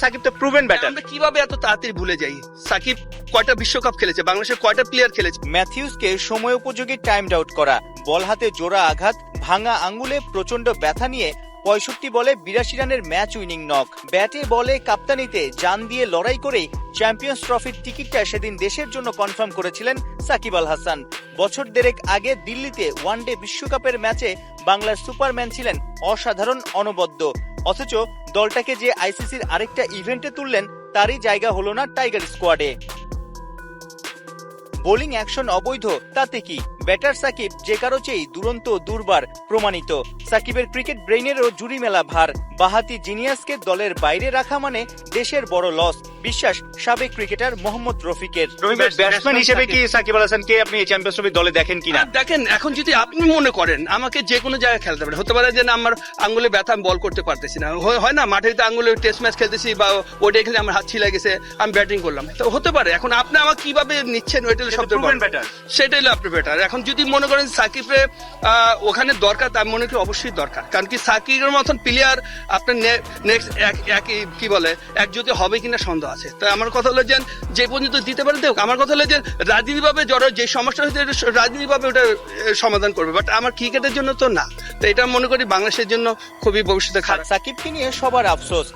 সাকিব তো proven batter আমরা কীভাবে এত তাড়াতাড়ি ভুলে যাই? সাকিব কয়টা বিশ্বকাপ খেলেছে? বাংলাদেশের কয়টা প্লেয়ার খেলেছে? ম্যাথিউসকে সময় উপযোগী টাইম আউট করা বল হাতে জোড়া আঘাত ভাঙা আঙ্গুলে প্রচণ্ড ব্যথা নিয়ে পঁয়ষট্টি বলে বিরাশি রানের ম্যাচ উইনিং নক। ব্যাটে বলে কাপ্তানিতে জান দিয়ে লড়াই করেই চ্যাম্পিয়ন্স ট্রফির টিকিটটা সেদিন দেশের জন্য কনফার্ম করেছিলেন সাকিব আল হাসান। বছর দেড়েক আগে দিল্লিতে ওয়ানডে বিশ্বকাপের ম্যাচে বাংলার সুপারম্যান ছিলেন অসাধারণ অনবদ্য। অথচ দলটাকে যে আইসিসির আরেকটা ইভেন্টে তুললেন, তারই জায়গা হলো না টাইগার স্কোয়াডে বোলিং অ্যাকশন অবৈধ, তাতে কি? ব্যাটার সাকিব যে কারও চেয়েই দুরন্ত দুর্বার প্রমাণিত। সাকিবের ক্রিকেট ব্রেইনেরও জুরি মেলা ভার। বাহাতি জিনিয়াসকে দলের বাইরে রাখা মানে দেশের বড় লস বিশ্বাস সাবেক ক্রিকেটার মোহাম্মদ রফিকের। ব্যাটসম্যান হিসেবে কি সাকিব? আল হাসানকে আপনি চ্যাম্পিয়ন্স ট্রফি দলে দেখেন কিনা? দেখেন এখন যদি আপনি মনে করেন আমাকে যে কোনো জায়গায় খেলতে পারে। হতে পারে যে না আমার আঙ্গুলে ব্যথা আমি বল করতে পারতেছি না। হয়- হয় না মাঠে তো আঙ্গুলে টেস্ট ম্যাচ খেলতেছি বা ওটাই খেলে আমার হাত ছিলা গেছে আমি ব্যাটিং করলাম। তো হতে পারে এখন আপনি আমাকে কীভাবে নিচ্ছেন ওইটা হলো সবচেয়ে। সেটাই হলো আপনি বেটার এখন যদি মনে করেন সাকিবরে আহ, ওখানে দরকার তার মনে করি অবশ্যই দরকার। কারণ কি সাকিবের মতন প্লেয়ার আপনার নেক্সট এক একই কি বলে এক যদি হবে কিনা সন্দেহ আছে। তো আমার কথা হলো যে যে পর্যন্ত দিতে পারে দেখ আমার কথা হলো যে রাজনীতিভাবে জড়ো যে সমস্যা হয়েছে রাজনীতিভাবে ওটা সমাধান করবে। বাট আমার ক্রিকেটের জন্য তো না। তো এটা মনে করি বাংলাদেশের জন্য খুবই ভবিষ্যতে খারাপ। সাকিবকে নিয়ে সবার আফসোস।